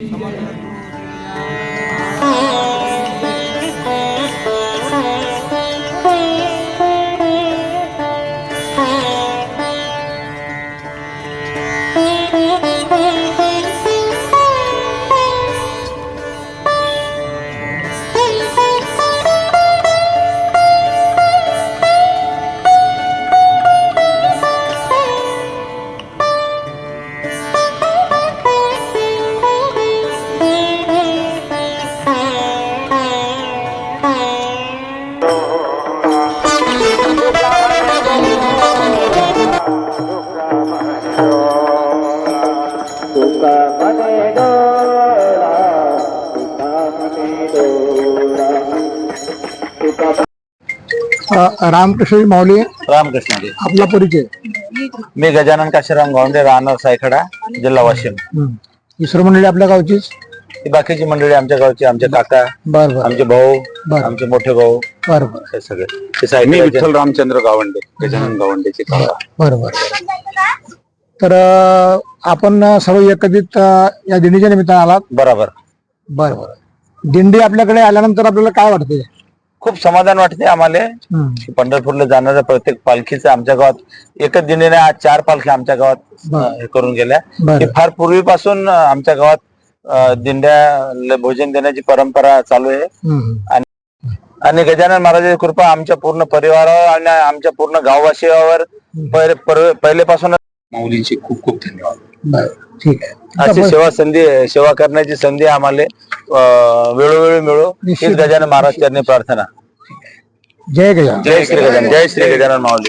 Tamam. Ramakrishna माऊली रामकृष्ण. आपला परिचय. मी गजानन काशीराम गावंडे राहणार सायखडा जिल्हा वाशिम. दुसरं मंडळी आपल्या गावचीच? ही बाकीची मंडळी आमच्या गावची आमचे काका बर बर. आमचे भाऊ बर. आमचे मोठे भाऊ बर बर. हे सगळे. हे सायकल विठ्ठल रामचंद्र गावंडे गजानन गावंडेचे बर बर. तर आपण सर्व एकत्रित या दिंडीच्या निमित्तानं आलात. बरोबर. बर बर. दिंडी आपल्याकडे आल्यानंतर आपल्याला काय वाटते? खूप समाधान वाटते आम्हाला. की पंढरपूरला जाणाऱ्या प्रत्येक पालखीचं आमच्या गावात एकच दिंडीने आज चार पालखी आमच्या गावात हे करून गेल्या. की फार पूर्वीपासून आमच्या गावात अं, दिंड्या भोजन देण्याची परंपरा चालू आहे. आणि गजानन महाराजांची कृपा आमच्या पूर्ण परिवारावर आणि आमच्या पूर्ण गाववासियावर पर- पहिलेपासून माऊलींचे खूप खूप धन्यवाद. ठीक आहे. अशी सेवा संधी सेवा करण्याची संधी आम्हाला. वेळोवेळी मिळो. हीच. गजानन महाराज चरणी प्रार्थना. जय गजानन. जय श्री गजानन जय श्री गजानन माऊली.